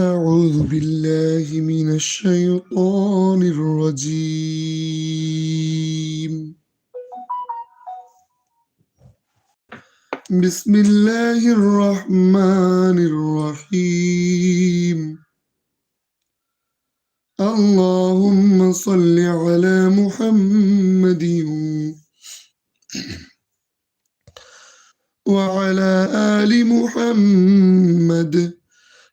أعوذ بالله من الشيطان الرجيم. بسم الله الرحمن الرحيم. اللهم صل على محمد وعلى آل محمد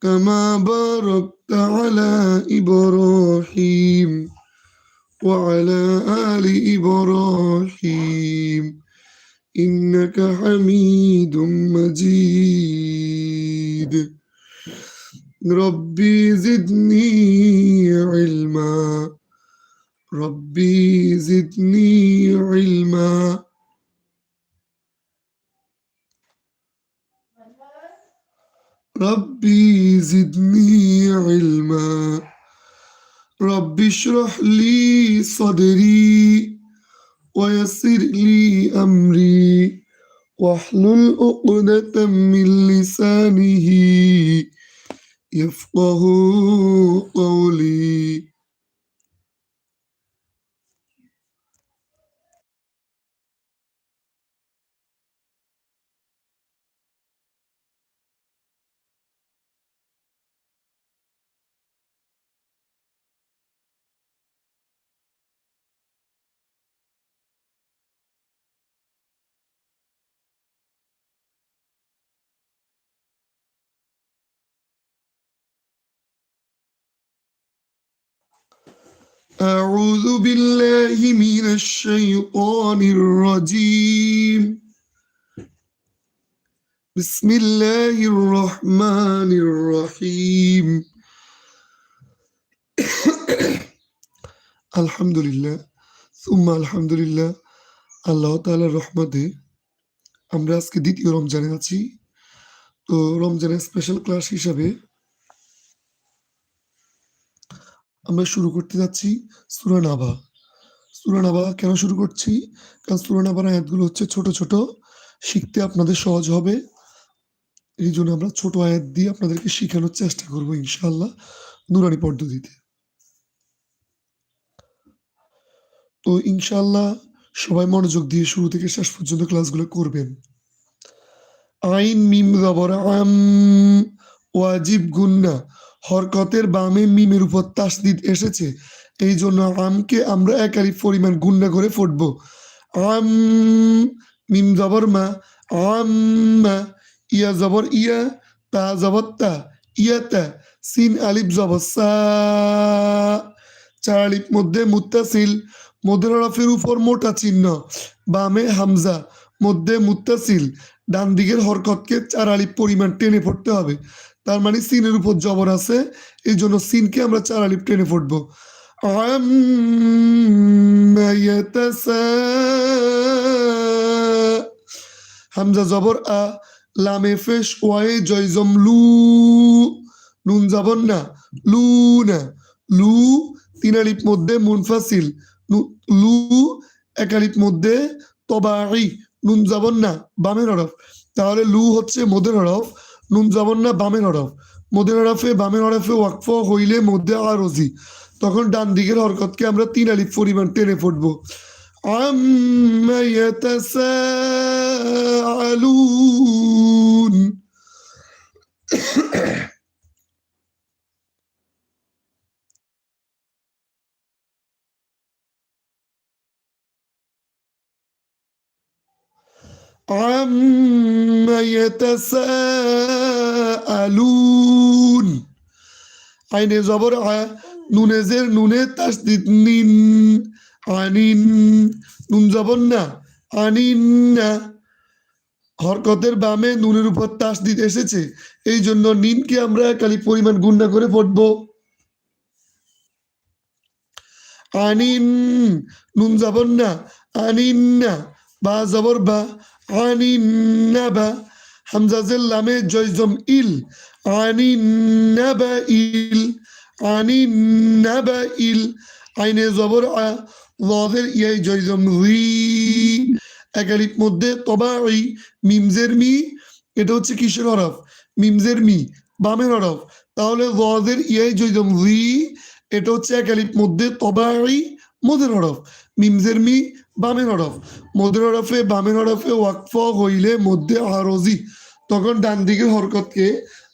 كما باركت على إبراهيم وعلى آل إبراهيم. إنك حميد مجيد. ربي زدني علما. ربي زدني علما. ربي زدني علما. ربي اشرح لي صدري ويسر لي أمري. واحلل عقدة من لسانه. يفقه قولي. أعوذ بالله من الشيطان الرجيم بسم الله الرحمن الرحيم আলহামদুলিল্লাহ সুম্মা আলহামদুলিল্লাহ আল্লাহ তাআলার রহমতে আমরা আজকে দ্বিতীয় রমজানে আছি তো রমজানের স্পেশাল ক্লাস হিসাবে আমরা শুরু করতে যাচ্ছি সুরানাবা সুরানাবা কেন শুরু করছি? কারণ সুরানাবার আয়াতগুলো হচ্ছে ছোট ছোট, শিখতে আপনাদের সহজ হবে। এই জন্য আমরা ছোট আয়াত দিয়ে আপনাদেরকে শেখানোর চেষ্টা করব ইনশাল্লাহ নুরানি পদ্ধতিতে। তো ইনশাল্লাহ সবাই মনোযোগ দিয়ে শুরু থেকে শেষ পর্যন্ত ক্লাসগুলো করবেন। আইন মিম জবর আম ওয়াজিব গুন্না হরকতের বামে মিমের উপর তাসদিদ এসেছে। এই জন্য আমকে আমরা একারি পরিমাণ গুন্না করে ফুটব। আম, মিম জবর মা আম্মা ইয়া জবর ইয়া, তা জবর তা ইয়াতা সিন আলিফ জবর সা। চার আলিফ মধ্যে মুত্তাসিল মধ্যে হরফের উপর মোটা চিহ্ন, বামে হামজা, মধ্যে মুত্তাসিল। ডান দিকের হরকতকে চার আলিফ পরিমাণ টেনে পড়তে হবে। তার মানে সিনের উপর জবর আছে এই জন্য সিনকে আমরা চার আলিফ টেনে ফুটব। হামজা জবর, আ, লামে ফেস ওয়াই জয় জম লু, নুন জবর না, লু না, লু তিন আলিপ মধ্যে মুনফাসিল লু এক আলিপ মধ্যে তবা নুন জবর না, বামের হরফ। তাহলে লু হচ্ছে মোদের হরফ নুন জবর না বামের হরফ মোদের হরফে বামের হরফে ওয়াকফ হইলে মধ্যে আরজি তখন ডান দিকের হরকতকে আমরা তিন আলিফ পরিমাণ টেনে ফুটবো عما يتساءلون عما يتساءلون আইনে জবর নুনে জের নুনে তাসদিদ নিন আনিন নুন জবর না আনিন না হরকতের বামে নুনের উপর তাসদিদ এসেছে। এই জন্য নিনকে আমরা খালি পরিমাণ গুন্না করে পড়ব। আনিন, নুন জবর না, আনিন না, বা জবর বা, আনিন না বা হামজা জের লামে জয়জম ইল, আনি না বা ইল, আনি না বা ইল, আইনে জবর আ ওয়াজের ইয়াই জয়জম রি একালিপ মধ্যে তবাই মিমজের মি, এটা হচ্ছে কিসের হরফ? মিমজের মি, বামের হরফ। তাহলে ওয়াজের ইয়াই জয়জম রি, এটা হচ্ছে একালিপ মধ্যে তবাই মদের হরফ। মিমজের মি বামের হরফ মদের হরফে বামের হরফে ওয়াকফ হইলে মধ্যে আরজি তখন ডান দিকের হরকতকে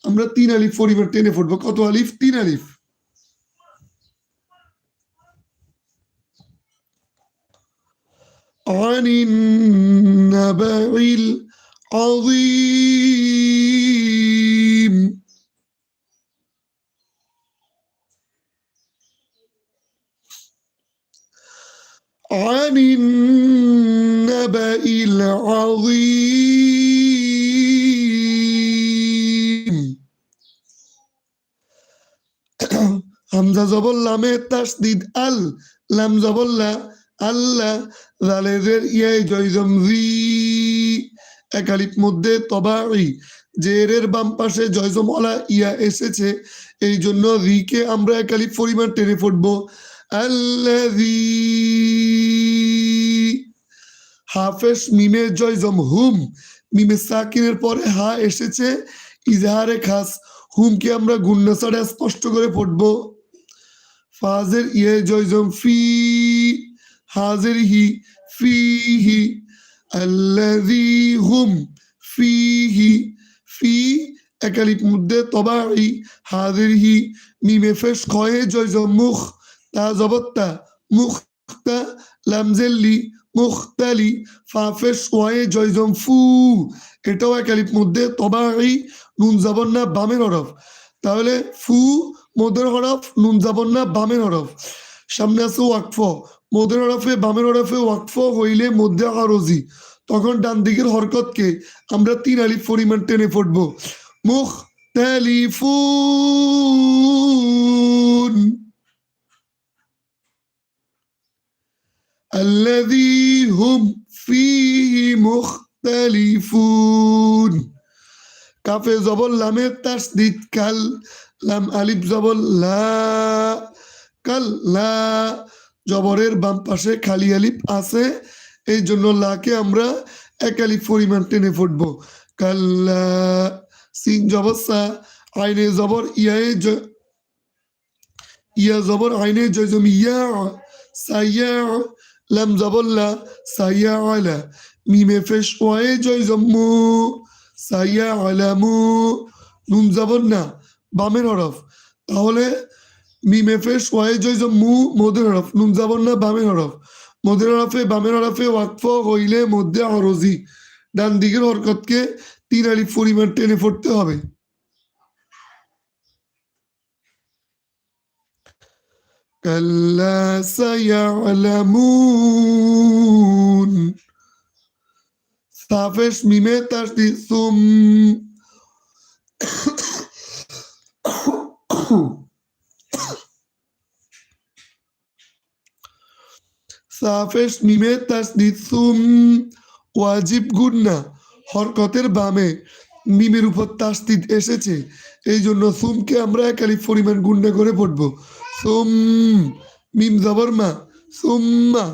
আমরা তিন আলিফ পরিবার টেনে ফুটবো কত আলিফ তিন আলিফ عن النبأ العظيم عن النبأ العظيم হামজা জবর লামে তাসদিদ আল লাম জবর লা আল্লাহ জালেজের ইয়াই জয়জম জি একালিপ মধ্যে তবাই জেরের বাম পাশে জয়জম ওলা ইয়া এসেছে এই জন্য রিকে আমরা একালিপ পরিমাণ টেনে ফুটবো হাফেশ মিমে জয়জম হুম, মিমে সাকিনের পরে হা এসেছে। ইজাহারে খাস, হুমকে আমরা গুন্না ছাড়া স্পষ্ট করে পড়ব। ফাজের ইয়ে জয়জম ফি, হাজের হি ফিহি আল্লাযী হুম ফিহি ফি একালিপ মধ্যে তবাই হাজের হি মিমে ফেস খয়ে জয়জম মুখ। তা জবত্তা মুখতা লামজেল্লি মুখতালি ফাফেস ওয়ায়ে জয়জম ফু এটাও একালিপ মধ্যে তবাই নুন যাবন না বামের হরফ। তাহলে ফু মদের হরফ, নুন যাবন না বামের হরফ। সামনে আছে ওয়াকফ। মদের হরফে, বামের হরফে ওয়াকফ হইলে মধ্যে আরজি তখন ডান দিকের হরকতকে আমরা তিন আলিফ পরিমাণ টেনে ফুটবো মুখ তেলিফুন الذي هم فيه مختلفون কাফে জবর লামে তাসদিদ কাল লাম আলিফ জবর লা কাল লা জবরের বাম পাশে খালি আলিফ আছে এই জন্য লাকে আমরা এক আলিফ পরিমাণ টেনে ফুটবো কাল্লা সিন জবর সা আইনে জবর ইয়ায়ে জ- ইয়া জবর আইনে জয়জম ইয়া সাইয়া জবর লা সাইয়া আলা মিমে ফেশ ওয়ায়ে জয়জম মু সাইয়া আলামু নুন জবর না বামের হরফ তাহলে মিমে ফেশ ওয়ায়ে জয়জম মু মদের হরফ নুন জবর না বামের হরফ মদের হরফে বামের হরফে ওয়াকফ হইলে মধ্যে আরজি ডান দিকের হরকতকে তিন আলিফ পরিমাণ টেনে পড়তে হবে كلا سيعلمون صافش ميمة تشديد ثم সাফেশ মিমে তাসদিদ সুম ওয়াজিব গুন্না হরকতের বামে মিমের উপর তাসদিদ এসেছে এই জন্য সুমকে আমরা একালিফ পরিমাণ গুন্না করে পড়বো সুম মিম জবর মা, সুম্মা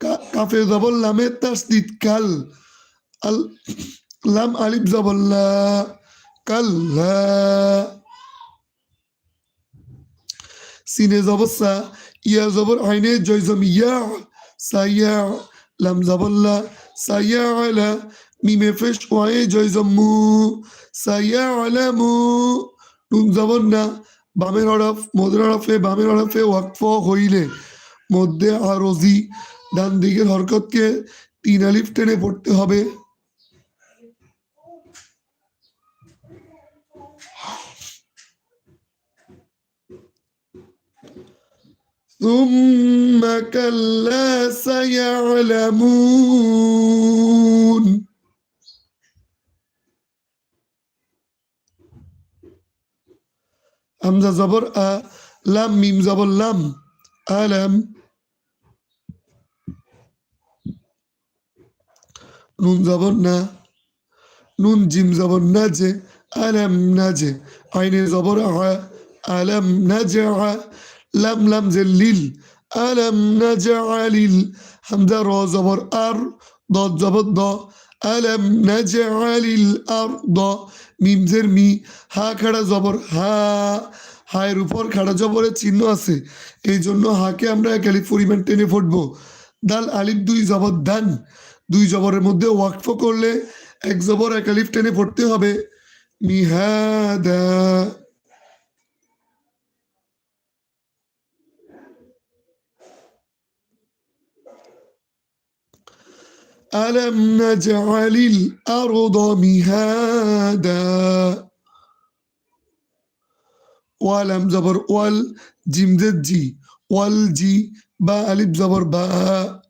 কাফে জবর লামে তাসদিদ কাল, আল, লাম আলিফ জবর লা কাল্লা সিনে জবর সা, ইয়া জবর আইনে জয়জম ইয়া সাইয়া লাম জবর লা সাইয়া আলা, মিমে ফেশ ওয়ায়ে জয়জম মু সাইয়া আলা মু, নুন জবর না বামের হরফ মদের হরফে বামের হরফে ওয়াকফ হইলে মধ্যে আরজি ডান দিকের হরকতকে তিন আলিফ টেনে পড়তে হবে ثم كلا سيعلمون همزة زبر أ لم ميم زبر لم ألم نون زبر نا نون جيم زبر نجع ألم نجع عين زبر ع ألم نجع لم لم زليل ألم نجع ليل همزة را زبر أر ضاد زبر ضا. ألم نجع للأرض মিম জের মি, হা খাড়া জবর, হা হায়ের উপর খাড়া জবরের চিহ্ন আছে। এই জন্য হাকে আমরা এক আলিফ পরিমাণ টেনে ফুটবো। দাল আলিফ দুই জবর দান। দুই জবরের মধ্যে ওয়াকফ করলে এক জবর এক আলিফ টেনে পড়তে হবে। মিহাদা ألم نجعل الأرض مهادا ولم زبر وال جيم زد جي والجي با ألف زبر با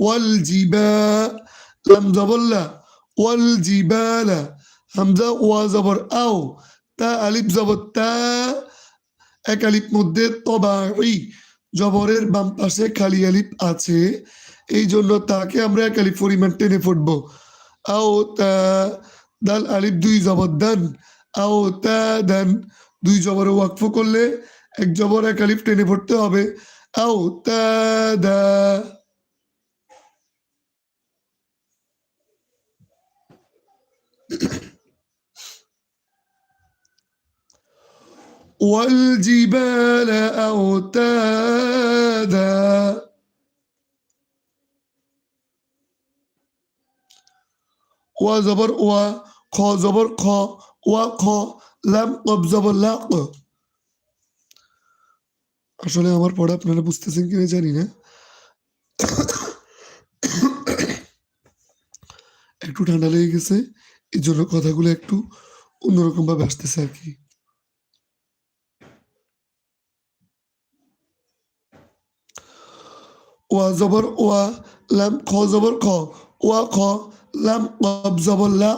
والجبال لم زبر لا والجبال همزة وزبر أو تا ألف زبر تا এক আলিফ মধ্যে তবাই জবরের বাম পাশে খালি আলিফ আছে এই জন্য তাকে আমরা এক আলিফ পরিমাণ টেনে ফুটবো আও তা দাল আলিফ দুই জবর দান আও তা দান দুই জবরে ওয়াকফ করলে এক জবর এক আলিফ টেনে ফুটতে হবে আও তা দা والجبال أوتادا ওয়া জবর ওয়া খ জবর খ ওয়া খ লাম কব জবর লা। আসলে আমার পড়া আপনারা বুঝতেছেন কিনা জানি না একটু ঠান্ডা লেগে গেছে এই জন্য কথাগুলো একটু অন্যরকম ভাবে আসতেছে আর কি ওয়া জবর ওয়া, লাম খ জবর খ, ওয়া খ লাম কব জবর লা।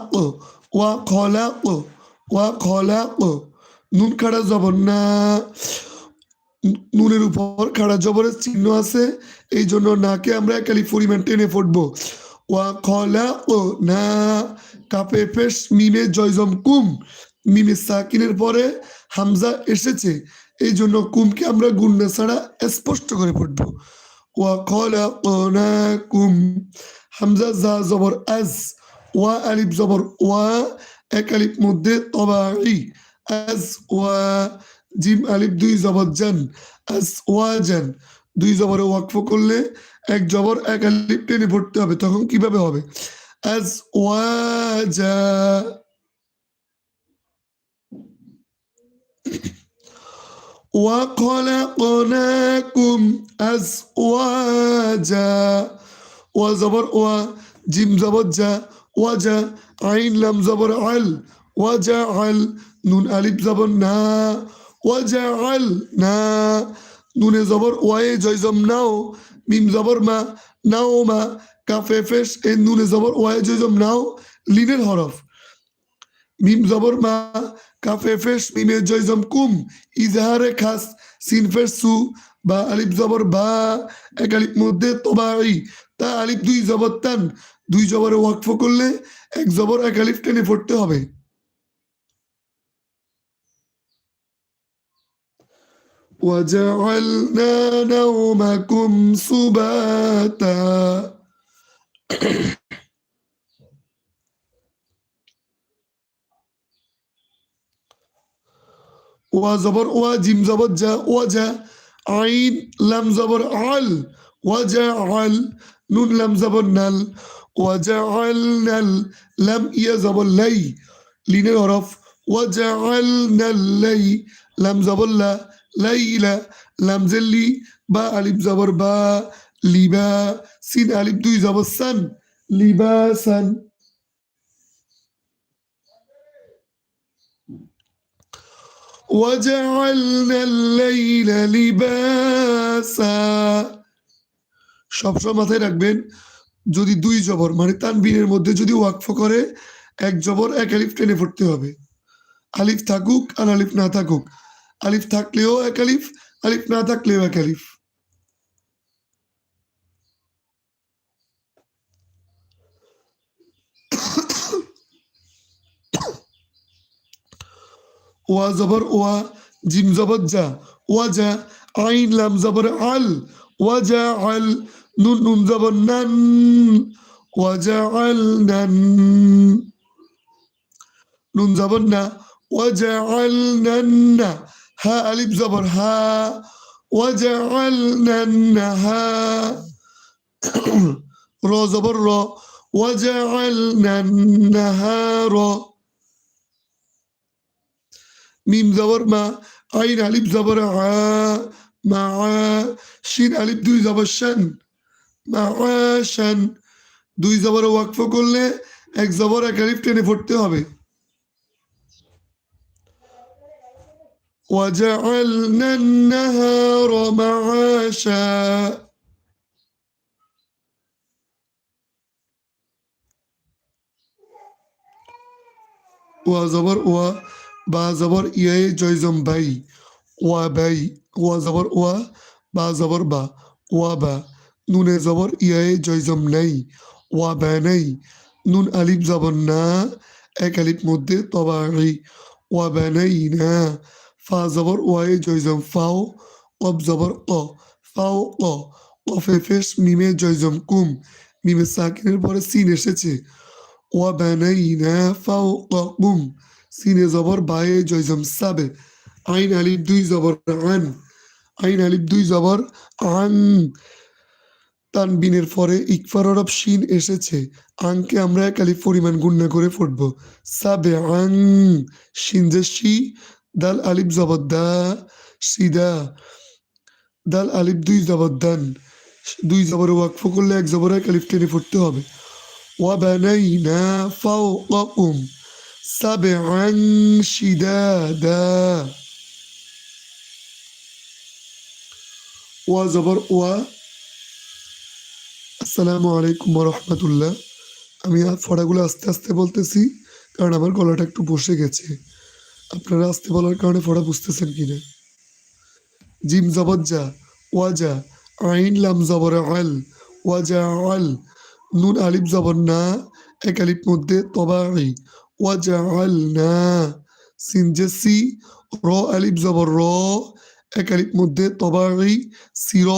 ওয়া খ লা ক। ওয়া খ লা নুন খাড়া জবর না নুনের উপর খাড়া জবরের চিহ্ন আছে এই জন্য নাকে আমরা একালি পরিমাণ টেনে ফুটবো ওয়া খলা ও না কাপে ফেস মিমে জয়জম কুম. মিমে সাকিনের পরে হামজা এসেছে। এই জন্য কুমকে আমরা গুন্না ছাড়া স্পষ্ট করে পড়ব। ওয়া খলা ও না কুম. হামজা জা জবর আজ ওয়া আলিফ জবর ওয়া এক আলিফ মধ্যে তবাই আজ ওয়া জিম আলিফ দুই জবর জান আজ ওয়া জান দুই জবরে ওয়াকফ করলে এক জবর এক আলিফ টেনে পড়তে হবে তখন কিভাবে হবে আজ ওয়াজা وخلقناكم أزواجا ওয়া জবর ওয়া, জিম জবর যা ওয়া যা আইন লাম জবর আল, ওয়া যা আল, নুন আলিফ জবর না, ওয়া যা আল না, নুনে জবর ওয়ায়ে জয়জম নাও, মিম জবর মা, নাও মা, কাফে ফেস এ নুনে জবর ওয়ায়ে জয়জম নাও, লিনের হরফ। মিম জবর মা, কাফে ফেস মিমে জয়জম কুম, ইজহারে খাস, সিন ফেস সু, বা আলিফ জবর বা, এক আলিফ মধ্যে তোবাই তা আলিফ দুই জবর তান দুই জবরে ওয়াকফ করলে এক জবর এক আলিফ টেনে পড়তে হবে وجعلنا نومكم سباتا وزبر وجيم زبر جا وجا عين لم زبر عل وجعل نون لم زبر نل وجعلنا ال- لم يا زبر لي لين الحرف وجعلنا اللي لم زبر لا লাইলা লাম জেল্লি বা আলিফ জবর বা লিবা সিন আলিফ দুই জবর সান লিবাসান وجعلنا الليل لباسا সবসময় মাথায় রাখবেন, যদি দুই জবর মানে তানবিনের মধ্যে যদি ওয়াকফ করে, এক জবর, এক আলিফ টেনে পড়তে হবে। আলিফ থাকুক আর আলিফ না থাকুক। আলিফ থাকলেও এক আলিফ আলিফ না থাকলেও এক আলিফ। ওয়া জবর ওয়া, জিম জবর যা, ওয়া যা, আইন লাম জবর আল, ওয়া যা আল নুন নুন জবর নান ওয়া যা আল নান নুন জবর না ওয়া যা আল নান না হা আলিফ জবর হা ওয়া যা আল নান না হা র জবর র وجعلنا النهار ميم زبر ما عين ألف زبر ع مع شين ألف দুই জবর শান মাআশান দুই জবর ওয়াকফ করলে এক জবর এক আলিফ টেনে পড়তে হবে وجعلنا النهار معاشا ওয়া জবর ওয়া বা জবর ইয়ে জয়জম বাই ওয়া বাই ওয়া জবর ওয়া বা জবর বা ওয়া বা নুনে জবর ইয়ায়ে জয়জম নেই ওয়া বে নেই নুন আলিফ জবর না এক আলিফ মধ্যে তবাড়ি ওয়া বে নেই না ফা জবর ওয়ায়ে জয়জম ফাও কব জবর ক ফাও ক কফে ফেস মিমে জয়জম কুম মিমে সাকিনের পরে সিন এসেছে ওয়া বে নেই না ফাও ক কুম সিনে জবর বায়ে জয়জম সাবে আইন আলিফ দুই জবর আন আইন আলিফ দুই জবর আন তানবিনের পরে ইকফার অরব শিন এসেছে। আংকে আমরা একালি পরিমাণ গুণনা করে ফুটব সাবে আং শিন যে শি, দাল আলিফ জবদ্দা সিদা দাল আলিফ দুই জবদ্দান দুই জবর ওয়াকফ করলে এক জবর এক আলিফ টেনে ফুটতে হবে। ওয়া বানাই না ফাও কম সাবে আং সিদা দা। ওয়া জবর ওয়া আসসালামু আলাইকুম রহমতুল্লাহ। আমি ফড়াগুলো আস্তে আস্তে বলতেছি, কারণ আমার গলাটা একটু বসে গেছে। আপনারা আস্তে বলার কারণে ফড়া বুঝতেছেন কিনা? জিম জবর যা, ওয়াজা, আইন লাম জবর আল, ওয়াজা আল, নুন আলিফ জবর না, এক আলিফ মধ্যে তবাই ওয়াজা আল না সিনজে সি, র আলিফ জবর র, এক আলিফ মধ্যে তবাই সির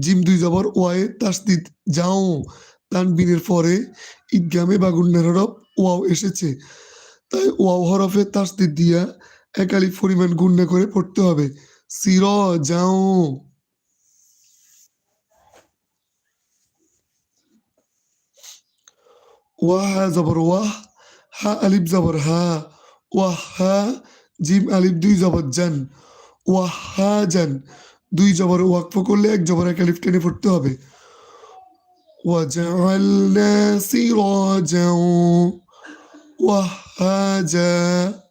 জিম দুই জবর ওয়ায়ে তাসদিদ যাও। তানবিনের পরে ঈদগামে বাগুন্নের হরফ ওয়াও এসেছে। তাই ওয়াও হরফে তাসদিদ দিয়া এক আলিফ পরিমাণ গুণ্য করে পড়তে হবে। সির, যাও। ওয়াহা জবর ওয়াহ হা, আলিফ জবর হা। ওয়াহ হা, জিম, আলিফ, দুই জবর জান। ওয়াহ হা, জান। দুই জবর ওয়াকফ করলে এক জবর এক আলিফ টেনে পড়তে হবে وجعلنا سراجا وهاجا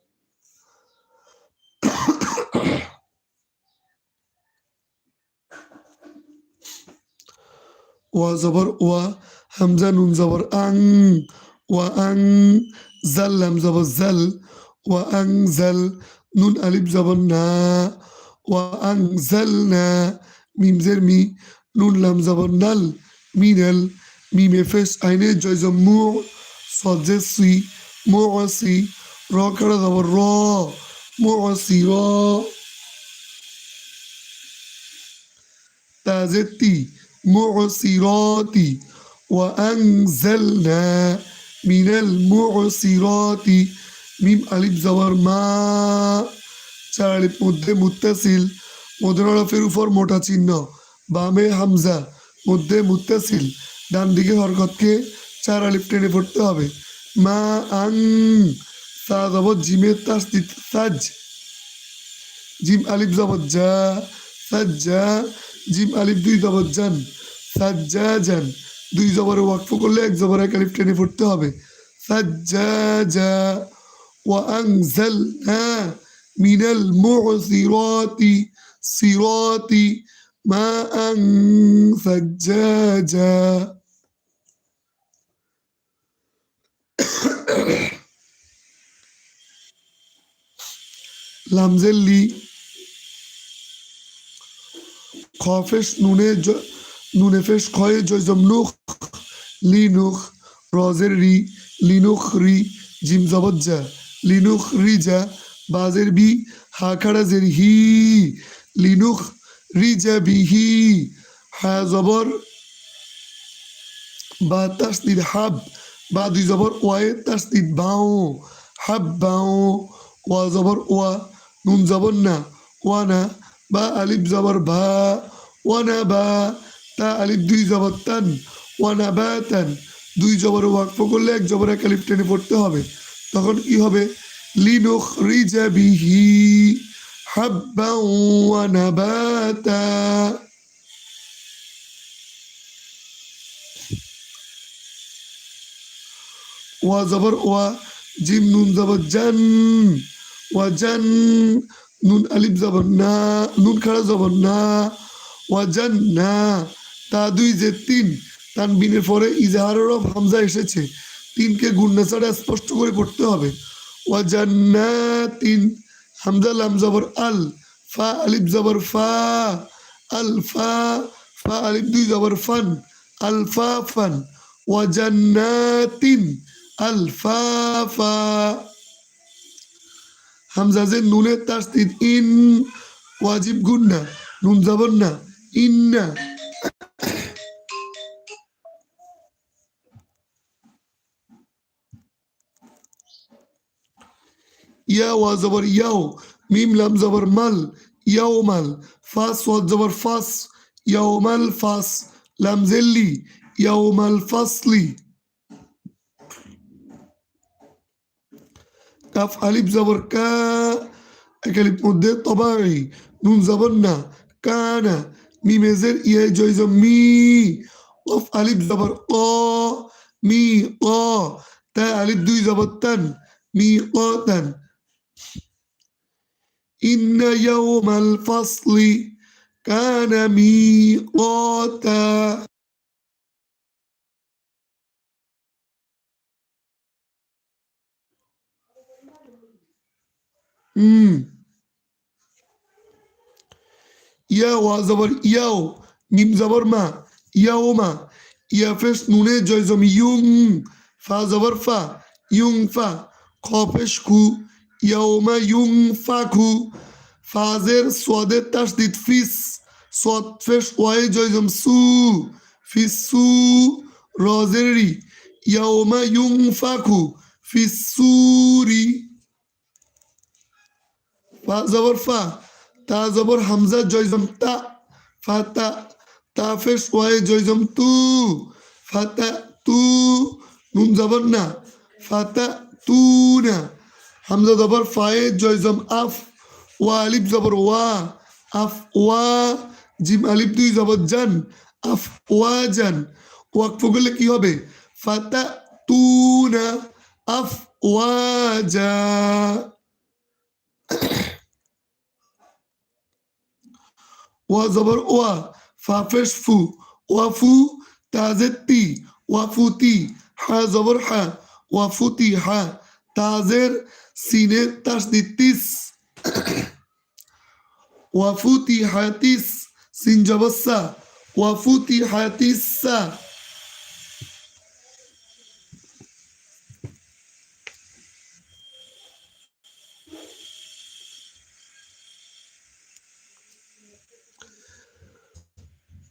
وزبر و همزة نون زبر أن وأن زل لم زبر زل وأنزل نون ألف زبر نا وأنزلنا ميم زير مي نون لم زبر نل مينل ميم فس أين جايز مو صاد مو عصي را كرا زبر را مو عصي را. تازتي مو معصرات وأنزلنا من المعصرات ميم ألف زبر ما. চার মধ্যে মুত্তাসিল মদর হরফের উপর মোটা চিহ্ন, বামে হামজা, মধ্যে মুত্তাসিল ডান দিকে হরকতকে চার আলিফ টেনে পড়তে হবে। মা আং সা জবর জিমের তাস সাজ। জিম আলিফ জবর যা সাজ্জা জিম আলিফ দুই জবত যান সাজ সাজ্জা জান। দুই জবরে ওয়াকফ করলে এক জবর এক আলিফ টেনে পড়তে হবে। সাজ যা ওয়া আংজাল হ্যাঁ من المعصرات صراط ماء ثجاجا لامزل لي قافش نونه ج... نونه فش قای جزم نخ لینوخ رازر ری لینوخ বাজের বি হা খাড়া জের হি, লিনুখ রিজা বিহি হা জবর, বা তাসদিদ হাব, বা দুই জবর ওয়ায়ে তাসদিদ বাও, হাব বাও, ওয়া জবর ওয়া, নুন জবর না, ওয়া না, বা আলিফ জবর ভা ওয়া না বা, তা আলিফ দুই জবর তান, ওয়া না বা তান, দুই জবর ওয়াকফ করলে এক জবর এক আলিফ টেনে পড়তে হবে, তখন কি হবে? লিনুখ রিজা বিহি হাব্বা ওয়া নাবাতা ওয়া জবর ওয়া জিম নুন আলিফ জবর, না, নুন খাড়া জবর, না, ওয়া জান, না, তা দুই যে তিন, তানবিনের পরে ইজাহারের হামজা এসেছে। তিনকে গুন্না স্পষ্ট করে পড়তে হবে। ওয়া জান্নাতিন হামজা লাম জবর আল ফা আলিফ জবর ফা আল ফা আলিফ দুই জবর ফান আল ফা ফান ওয়া জান্নাতিন আল ফা ফা হামজা যে নুনে তাসদিদ ইন ওয়াজিব গুন্না নুন জবর না ইন্না ইয়া ওয়া জবর, ইয়াও। মিম, লাম, জবর, মাল, ইয়াও, মাল। ফাস ওয়া জবর, ফাস। ইয়াও, মাল, ফাস। লাম, জেল্লি। ইয়াও, মাল, ফাসলি। কাফ, আলিফ, জবর, কা। এক আলিফ মধ্যে তবাই। নুন, জবর, না। কানা। মিমেজের ইয়ে জয় মি। অফ, আলিফ, জবর, ক। মি, ক। তা, আলিফ, দুই, জবর, তান। মি, ক, তান। إن يوم الفصل كان ميقاتا. مم. يا وزبر ياو. ميم زبر ما. يوما يا فش نونه جايزم يوم فا زبر فا. يوم فا. خافش كو. ইয়াউমা ইউং ফাখু ফাজের সোয়াদের তাসদিদ ফিস সোয়াদ ফেস ওয়াই জয়জম সু, ফিস সু রজেরি। ইয়াউমা ইউং ফাখু ফিস সুরি। ফা জবর ফা, তা জবর হামজা জয়জম তা, ফা তা তা ফেস ওয়াই জয়জম তু ফাতা তু নুন জবর না ফাতা তু না। হামজা জবর ফায়ে জয়জম আফ, ওয়া আলিফ জবর ওয়া, আফ ওয়া, জিম আলিফ দুই জবর জান, আফ ওয়া জান। ওয়াকফ করলে কি হবে? ফাতা তুনা আফ ওয়া জা। ওয়া জবর ওয়া ফাফেশ ফু ওয়াফু তাজেতি ওয়াফুতি হা জবর হা ওয়াফুতি হা তাজের সিনে তাসদিতিস ওয়াফুতিহাতিস সিন জবসা ওয়াফুতিহাতিসা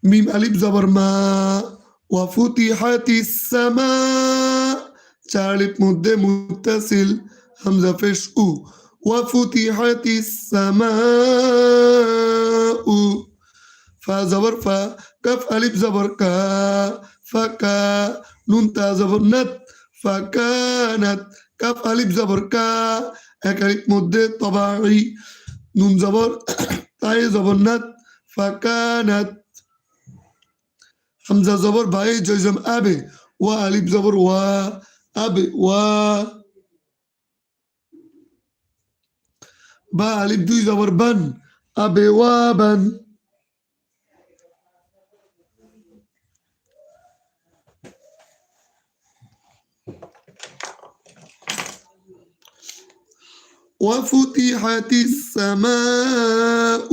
মিম আলিফ জবর মা ওয়াফুতিহাতিস সামা চার আলিফ মধ্যে همزة فيش أو وفتحت السماء. فا زبر فا كف ألف زبر كا فكا نون تا زبر نت فكانت كف ألف زبر كا أكلت مدة طبعي نون زبر تاي زبر نت فكانت حمزة زبر بأي جزم أبي وألف زبر و أبي و. בעל بن דברבן وابن وفتحت السماء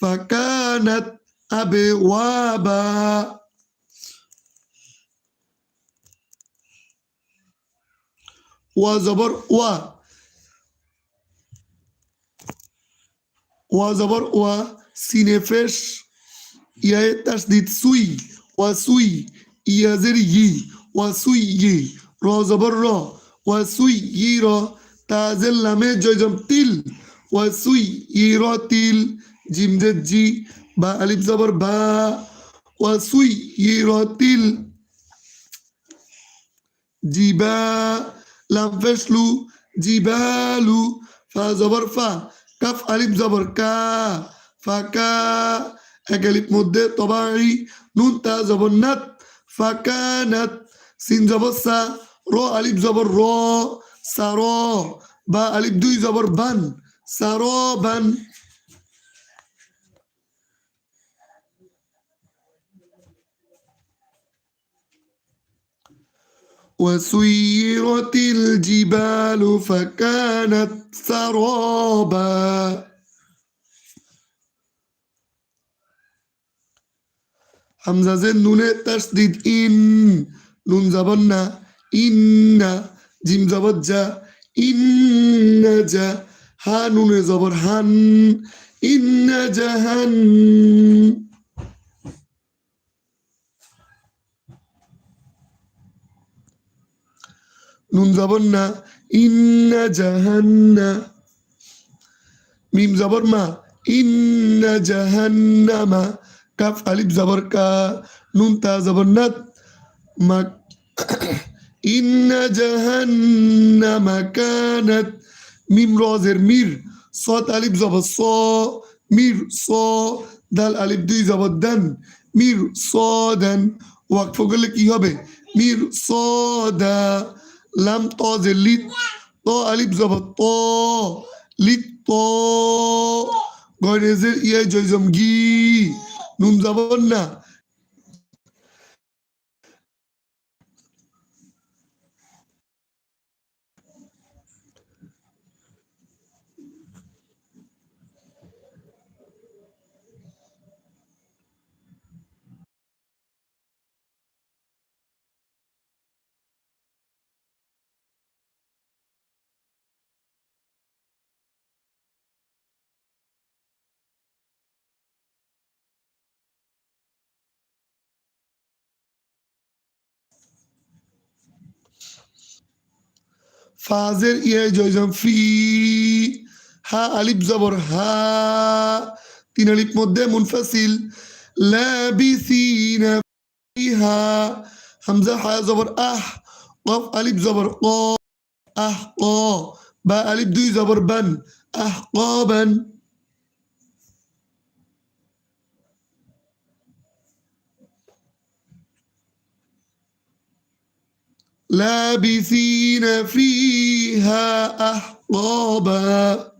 فكانت أبوابا. وزبر و ওয়া জবর ওয়া সিনে ফেশ ইয়ায়ে তাসদিদ সুই, ওয়া সুই ইয়াজের ই, ওয়া সুই ই, র জবর র, ওয়া সুই ই র তাজের লামে জয়জম তিল, ওয়া সুই ই র তিল, জিম জে জি, বা আলিফ জবর বা, ওয়া সুই ই র তিল। জিবা, লাম ফেসলু জিবালু ফা জবর ফা। কাফ আলিফ জবর কা, ফাকা। এক আলিফ মধ্যে তবাই নুন তা জবর নাত ফাকানাত সিন জবর সা, র আলিফ জবর র সার বা আলিফ দুই জবর বান সার বান। وسيرت الجبال فكانت سرابا হামজা যে নুনে তাসদিদ ইন নুন যাবন না ইন্না জিম জবর যা ইন্না যা হা নুনে জবর হান ইন্না জাহান নুন জবর না, ইন্না জাহান্না। মিম জবর মা, ইন্না জাহান্নামা। কাফ আলিফ জবর কা, নুন তা জবর নাত মা, ইন্না জাহান্নামা কানাত। মিম রজের মির সত আলিফ জবর স, মির স, দাল আলিফ দুই জবর দান। মির স দান, ওয়াকফ করলে কি হবে? মির স দা। লাম ত যে লিত ত আলিফ জব ত লিত ত গণেশের ইয়াই জয়জম গি নুন যাবন না ফাজের ইয়াই জয়জম ফি হা আলিফ জবর হা তিন আলিফ মধ্যে মুনফাসিল লাবিসিনা ফিহা হামজা হা জবর আহ কফ আলিফ জবর ক আহ ক বা আলিফ দুই জবর বান لابثين فيها أحقابا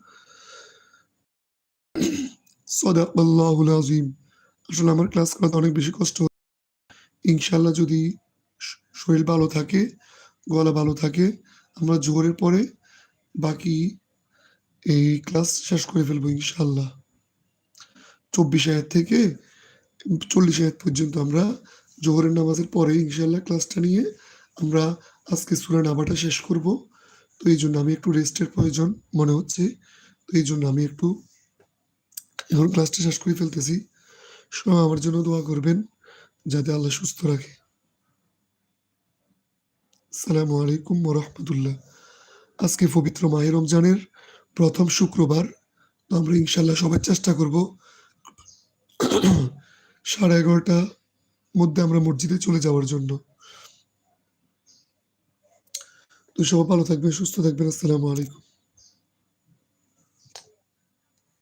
صدق الله العظيم আসলে আমার ক্লাস করাতে অনেক বেশি কষ্ট হয়। ইনশাল্লাহ যদি শ- শরীর ভালো থাকে গলা ভালো থাকে আমরা জোরের পরে বাকি এই ক্লাস শেষ করে ফেলবো ইনশাল্লাহ চব্বিশ আয়াত থেকে চল্লিশ আয়াত পর্যন্ত আমরা জোহরের নামাজের পরে ইনশাল্লাহ ক্লাসটা নিয়ে আমরা আজকে সুরা নামাটা শেষ করব। তো এই জন্য আমি একটু রেস্টের প্রয়োজন মনে হচ্ছে। তো এই জন্য আমি একটু এখন ক্লাসটা শেষ করে ফেলতেছি। সবাই আমার জন্য দোয়া করবেন যাতে আল্লাহ সুস্থ রাখে। সালামু আলাইকুম রহমতুল্লাহ। আজকে পবিত্র মাহে রমজানের প্রথম শুক্রবার। তো আমরা ইনশাল্লাহ সবাই চেষ্টা করব। সাড়ে এগারোটা মধ্যে আমরা মসজিদে চলে যাওয়ার জন্য। তো সবাই ভালো থাকবে সুস্থ থাকবেন আসসালামু আলাইকুম।